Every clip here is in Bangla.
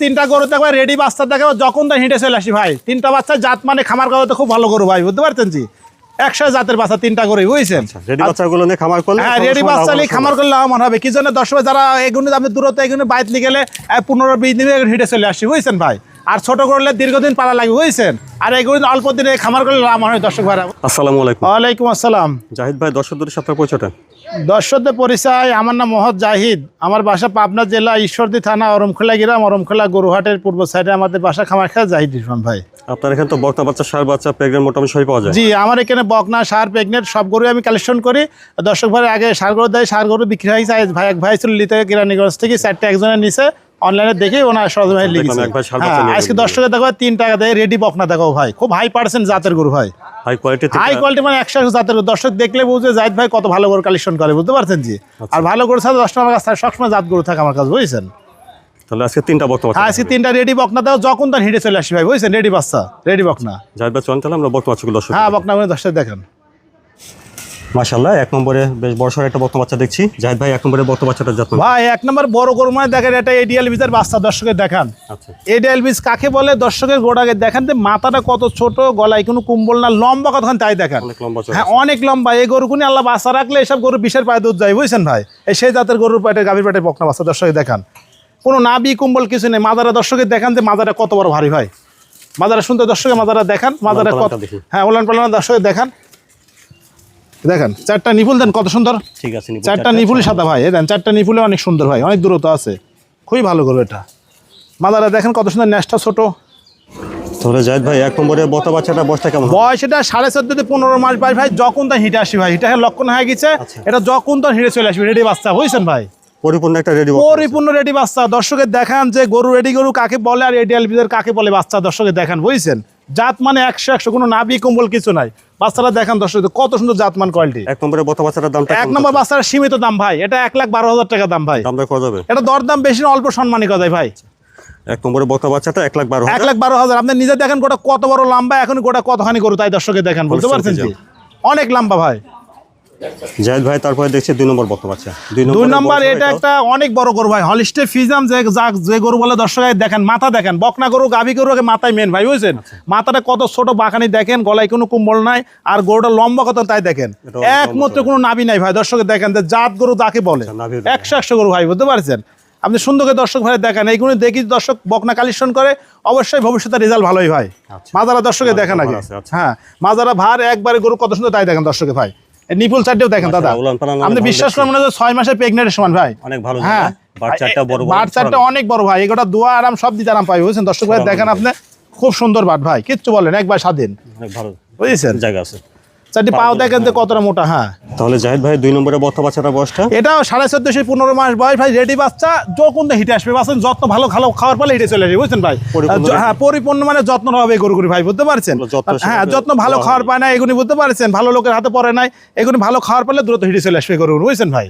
তিনটা গরু দেখবে রেডি বাচ্চা দেখবে যখন তাই হেঁটে চলে আসি ভাই। তিনটা বাচ্চা জাত মানে খামার করতে খুব ভালো গরু ভাই বুঝতে পারছেন জি? একশো জাতের বাচ্চা তিনটা করে বুঝছেন? রেডি বাচ্চাগুলো নিয়ে খামার করলে হ্যাঁ রেডি বাচ্চা লাভবান নিয়ে খামার করলে আমার হবে। কি জন্য দশ যারা এগুলো আপনি দূরত্ব এগুলো বাইতলি গেলে পনেরো বিশ দিনে হেঁটে চলে আসি বুঝছেন ভাই? আর ছোট করলে দীর্ঘদিন পালা লাগবে বুঝছেন? আর এগুলো অল্প দিনে খামার করলে লাভ হয় দর্শক ভাইরা। আসসালামু আলাইকুম। ওয়ালাইকুম আসসালাম। জাহিদ ভাই দর্শকদের সাথে পরিচয়টা? দর্শকদের পরিচয় আমার নাম মোহাম্মদ জাহিদ। আমার বাসা পাবনা জেলা ঈশ্বরদী থানা অরমখোলা গ্রাম অরমখোলা গরুহাটের পূর্ব সাইডে আমাদের বাসা খামার খেলা জাহিদ ইসলাম ভাই। আপনার এখানে তো বক্তা বাচ্চা সার বাচ্চা প্রেগনেন্ট মোটামুটি সবই পাওয়া যায়। জি আমার এখানে বকনা সার প্রেগনেন্ট সব গরু আমি কালেকশন করি। দর্শক ভাই আগে সার গরু দেয় সার গরু বিক্রি হয়েছে ভাই এক ভাই ছিল লিতে কিরানীগঞ্জ থেকে চারটে একজনের নিচে অনলাইনে দেখে ওনার সরজ ভাই লিখেছে। হ্যাঁ আজকে গেলেন। দর্শকের দেখো তিন টাকা দেয় রেডি বকনা দেখো ভাই। খুব হাই পার্সেন্ট জাতের গরু ভাই। হাই কোয়ালিটি হাই কোয়ালিটি মানে একশো জাতের গরু। দর্শক দেখলে বুঝে জাহিদ ভাই কত ভালো গরু কালেকশন করে বুঝতে পারছেন জি? আচ্ছা। আর ভালো গরু ছাড়া দশ টাকার কাছে সবসময় জাত গরু থাকে আমার কাছে বুঝছেন? তাহলে আজকে তিনটা বক্তা বাচ্চা হ্যাঁ আজকে তিনটা রেডি বকনা দাও যখন তার হিটে চলে আসি ভাই বুঝছেন? রেডি বাচ্চা রেডি বকনা জাহিদ ভাই চলেন তাহলে আমরা দর্শক হ্যাঁ বকনা মানে দশটা দেখেন। মাশাল্লাহ এক নম্বরে বেশ বড় সড় একটা বক্তা বাচ্চা দেখছি। জাহিদ ভাই এক নম্বরে বক্তা বাচ্চাটা যত্ন ভাই এক নম্বর বড় গরু মানে দেখেন এটা এডিএল বিজের বাচ্চা দর্শকের দেখান। আচ্ছা। এডিএল বীজ কাকে বলে? দর্শকের গোড়াকে দেখেন যে মাথাটা কত ছোট গলায় কোনো কুম্বল না লম্বা কতক্ষণ তাই দেখেন। অনেক লম্বা চড়া হ্যাঁ অনেক লম্বা। এই গরুকুনি আল্লাহ বাচ্চা রাখলে এসব গরু বিশের পায়ে দুধ যায় বুঝছেন ভাই? এই সেই জাতের গরুর পেটে গাভীর পেটে বকনা বাচ্চা দর্শকে দেখান। কোনো নাবি কুম্বল কিছু নেই। মাদারা দর্শকের দেখান যে মাদারা কত বড় ভারী ভাই। মাদারা শুনতে দর্শকের মাদারা দেখান। মাদারা কত হ্যাঁ উলান পালান দর্শকের দেখান। দেখেন চারটা নিপুল দেন কত সুন্দর? ঠিক আছে চারটা নিপুলি সাদা ভাই দেন চারটা নিপুলে অনেক সুন্দর ভাই অনেক দূরত্ব আছে। খুবই ভালো করবে এটা। মাদারা দেখেন কত সুন্দর ন্যাসটা ছোট। তাহলে ভাই এক নম্বরে বক্তা বাচ্চাটা বয়সটা কেমন হবে? বয়স এটা সাড়ে চোদ্দ থেকে পনেরো মাস ভাই ভাই যখন তা হিটে আসি ভাই হিটে লক্ষণ হয়ে গেছে আচ্ছা। এটা যখন তার হিটে চলে আসবে রেডি বাচ্চা বুঝছেন ভাই? পরিপূর্ণ একটা রেডি পরিপূর্ণ রেডি বাচ্চা। দর্শকের দেখান যে গরু রেডি গরু কাকে বলে আর বিদের কাকে বলে বাচ্চা দর্শকের দেখান বুঝছেন? জাত মানে একশো একশো কোনো নাবি কম্বল কিছু নাই। বাচ্চারা দেখান দর্শক কত সুন্দর জাতমান কোয়ালিটি এক নম্বরে বত বাচ্চাটার দাম এক নম্বর বাচ্চার সীমিত দাম ভাই এটা এক লাখ বারো হাজার টাকা দাম ভাই। দাম কত হবে? যাবে এটা দরদাম বেশি না অল্প সম্মানী কথাই ভাই। এক নম্বরে বত বাচ্চাটা এক লাখ বারো এক লাখ বারো হাজার আপনি নিজে দেখেন গোটা কত বড় লম্বা এখন গোটা কতখানি করো তাই দর্শকে দেখেন বুঝতে পারছেন অনেক লম্বা ভাই। জাহিদ ভাই তারপরে দেখছি দুই নম্বর বক্তা বাচ্চা দুই নম্বর এটা একটা অনেক বড় গরু ভাই। হলিস্টে ফিজাম যে যা- যে গরু বলে দর্শক দেখেন মাথা দেখেন বকনা গরু গাভী গরু মাথায় মেন ভাই বুঝছেন? আচ্ছা। মাথাটা কত ছোট বাঁকানি দেখেন গলায় কোনো কুম্বল নাই আর গরুটা লম্বা কত তাই দেখেন। একমাত্র কোনো নাবি নাই ভাই। দর্শকে দেখেন যে জাত গরু তাকে বলে। আচ্ছা। একশো একশো গরু ভাই বুঝতে পারছেন? আপনি সুন্দর করে দর্শক ভাই দেখেন এইগুলো দেখি দর্শক বকনা কালেকশন করে অবশ্যই ভবিষ্যতে রেজাল্ট ভালোই হয়। আচ্ছা। মাজারা দর্শকে দেখেন আগে। হ্যাঁ মাজারা ভার একবারে গরু কত সুন্দর তাই দেখেন দর্শকে ভাই। নিপুল সাইডেও দেখেন দাদা। আপনি বিশ্বাস। করেন মনে হয় ছয় মাসের প্রেগনেন্টের সমান ভাই? অনেক ভালো হ্যাঁ। চারটা। অনেক বড় ভাই। এগোটা দোয়া আরাম সব দিতে আরাম পাই বুঝছেন? দর্শক ভাই দেখেন আপনি খুব সুন্দর বাট ভাই। কিচ্ছু বলেন একবার স্বাধীন অনেক ভালো। বুঝেছেন? জায়গা আছে। চারটি পাও দেখেন যে কতটা মোটা হ্যাঁ। তাহলে জাহিদ ভাই দুই নম্বরে বক্তা বাচ্চাটা বয়সটা? এটাও সাড়ে চোদ্দশো পনেরো মাস বয়স ভাই রেডি বাচ্চা যখন হিটে আসবে বাচ্চা যত্ন ভালো ভালো খাওয়ার পরে হিটে চলে আসবে বুঝছেন ভাই? হ্যাঁ পরিপূর্ণ মানে যত্ন হবে গরুগুরি ভাই বুঝতে পারছেন? হ্যাঁ যত্ন ভালো খাওয়ার পায় না এগুলি বুঝতে পারছেন? ভালো লোকের হাতে পড়ে নাই এগুলি ভালো খাওয়ার পারলে দ্রুত হিটে চলে আসবে গরু বুঝছেন ভাই?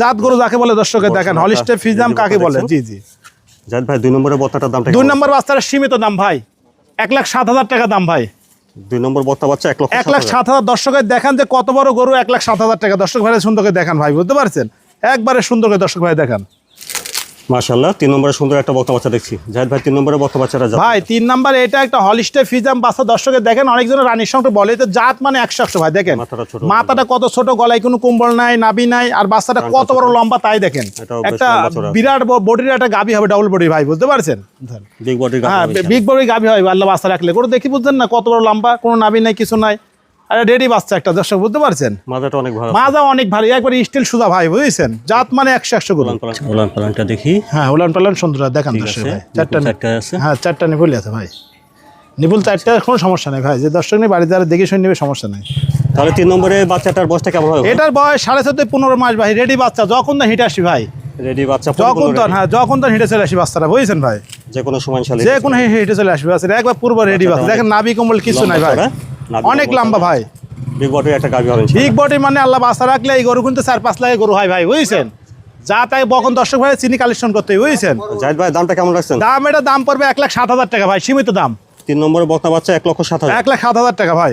জাত গরু যাকে বলে দর্শকের দেখেন হলিস্টে ফিজাম কাকে বলে? জি জি। জাহিদ ভাই দুই নম্বরে বক্তাটার দামটা দুই নম্বর বাচ্চাটা সীমিত দাম ভাই এক লাখ সাত হাজার টাকা দাম ভাই। দুই নম্বর বক্তা বাচ্চা এক লক্ষ এক লাখ সাত হাজার। দর্শকের দেখান যে কত বড় গরু এক লাখ সাত হাজার টাকা। দর্শক ভাই সুন্দরকে দেখান ভাই বুঝতে পারছেন? একবারে সুন্দর করে দর্শক ভাই দেখান। মাশাল্লাহ তিন নম্বরে সুন্দর একটা বক্তা বাচ্চা দেখছি। জাহিদ ভাই তিন নম্বরে বক্তা বাচ্চাটা যা ভাই তিন নাম্বার এটা একটা হলিস্টে ফিজাম বাচ্চা। দর্শকের দেখেন অনেকজন রানীর সঙ্গে বলে যে জাত মানে একশো একশো ভাই দেখেন। মাথাটা ছোট। মাথাটা কত ছোট গলায় কোনো কুম্বল নাই নাবি নাই আর বাচ্চাটা কত বড় লম্বা তাই দেখেন। একটা বিরাট বডির একটা গাবি হবে ডাবল বডি ভাই বুঝতে পারছেন? বিগ বডি হ্যাঁ বিগ বডি গাবি হয় আল্লাহ বাচ্চা রাখলে। করে দেখি বুঝছেন না কত বড় লম্বা কোনো নাবি নাই কিছু নাই। আরে রেডি বাচ্চা একটা দর্শক বুঝতে পারছেন? মাজাটা অনেক ভালো মাজা অনেক একবার স্টিল সুদা ভাই বুঝছেন? জাত মানে একশো একশো গুলো উলান পালানটা দেখি। হ্যাঁ উলান পালান সুন্দর দেখান দর্শক ভাই চারটা চারটা আছে। হ্যাঁ চারটা নিপুল আছে ভাই। নিপুল চারটা কোনো সমস্যা নেই ভাই যে দর্শক বাড়িতে দেখে শুনে নেবে সমস্যা নেই। তাহলে তিন নম্বরে বাচ্চাটার বয়সটা কেমন হবে? এটার বয়স সাড়ে চোদ্দ পনেরো মাস ভাই রেডি বাচ্চা যখন তো হিটে আসি ভাই। রেডি বাচ্চা যখন হ্যাঁ যখন হিটে চলে আসি বাচ্চাটা বুঝছেন ভাই? যে কোনো সময় যে কোনো হিটে চলে আসবে বাচ্চাটা একবার পূর্ব রেডি বাচ্চা দেখেন নাবি কম্বল কিছু নাই ভাই। অনেক লম্বা ভাই। বিগ বটে একটা গাভি হবে বিগ বটে মানে আল্লাহ বাসা রাখলে এই গরু কিন্তু চার পাঁচ লাখের গরু হয় ভাই বুঝছেন? যা তাই বকন দর্শক ভাই চিনি কালেকশন করতে বুঝছেন? জাহিদ ভাই দামটা কেমন রাখছেন? দাম এটা দাম পড়বে এক লাখ সাত হাজার টাকা ভাই সীমিত দাম। তিন নম্বরে বক্তা বাচ্চা এক লক্ষ সাত হাজার। এক লাখ সাত হাজার টাকা ভাই।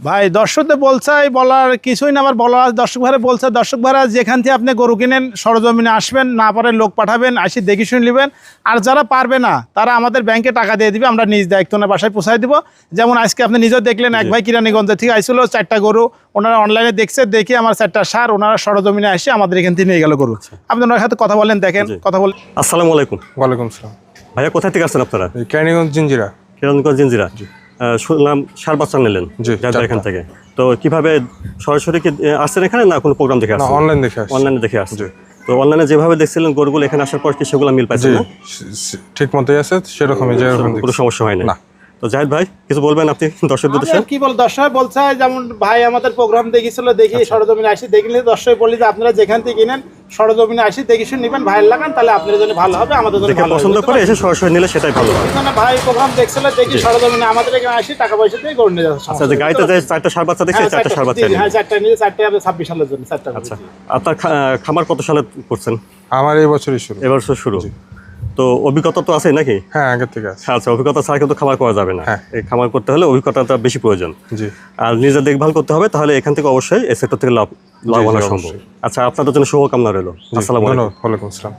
ভাই দর্শকদের বলছাই বলার কিছুই না আবার বলার দর্শক ভাইরা বলছে দর্শক ভাইরা যেখান থেকে আপনি গরু কিনেন সরজমিনে আসবেন না পারেন লোক পাঠাবেন আসি দেখে শুনে নেবেন। আর যারা পারবে না তারা আমাদের ব্যাংকে টাকা দিয়ে দিবে আমরা নিজ দায়িত্ব না বাসায় পৌঁছায় দিব। যেমন আজকে আপনি নিজেও দেখলেন এক ভাই কিরানীগঞ্জ থেকে আইছিল চারটা গরু ওনারা অনলাইনে দেখছে দেখে আমার চারটা সার ওনারা সরজমিনে আসে আমাদের এখান থেকে নিয়ে গেল গরু। আপনি ওনার সাথে কথা বলেন দেখেন কথা বলেন আসসালামু আলাইকুম। ওয়ালাইকুম সালাম ভাইয়া কোথা থেকে আসছেন আপনারা? এই ক্যানিগঞ্জ জিঞ্জিরা। কিরণগঞ্জ জিঞ্জিরা। আহ, শুনলাম সার বাচ্চা নিলেন যাদের এখান থেকে। তো কীভাবে সরাসরি কি আসছেন এখানে না কোনো প্রোগ্রাম দেখে আসছেন? অনলাইন দেখে অনলাইনে দেখে আসছে তো অনলাইনে যেভাবে দেখছিলেন গরুগুলো এখানে আসার পর কি সেগুলো মিল সে- ঠিক মতোই আছে সেরকমই কোনো সমস্যা হয় না। তো জাহিদ ভাই কিছু বলবেন আপনি উদ্দেশ্যে? কি বল দর্শক বলছে যেমন ভাই আমাদের প্রোগ্রাম দেখিছিল দেখি আচ্ছা। সরজমিনে আসি দেখলে দর্শক বলি যে আপনারা যেখান থেকে কিনেন সরজমিনে আসি দেখি শুনে নেবেন ভাইয়ের লাগান তাহলে আপনার জন্য ভালো হবে আমাদের জন্য ভালো পছন্দ করে এসে সরাসরি নিলে সেটাই ভালো হবে। ভাই প্রোগ্রাম দেখছিল দেখি সরজমিনে আমাদের এখানে আসি টাকা পয়সা দিয়ে করে নিয়ে যাচ্ছে। আচ্ছা যে গাড়িতে যে চারটা সার বাচ্চা দেখছি হ্যাঁ, চারটা সার বাচ্চা হ্যাঁ চারটা নিয়ে চারটে হবে ছাব্বিশ সালের জন্য চারটা আচ্ছা। আপনার খামার কত সালে করছেন? আমার এই বছরই শুরু। এবার শুরু। তো অভিজ্ঞতা তো আছে নাকি? হ্যাঁ আগের থেকে আছে। আচ্ছা অভিজ্ঞতা ছাড়া কিন্তু খামার করা যাবে না। হ্যাঁ। এই খামার করতে হলে অভিজ্ঞতাটা বেশি প্রয়োজন। জি। আর নিজের দেখভাল করতে হবে তাহলে এখান থেকে অবশ্যই এই সেক্টর থেকে লাভ লাভ আনা সম্ভব। আচ্ছা আপনাদের জন্য শুভকামনা রইল। আসসালামু আলাইকুম। আসসালাম।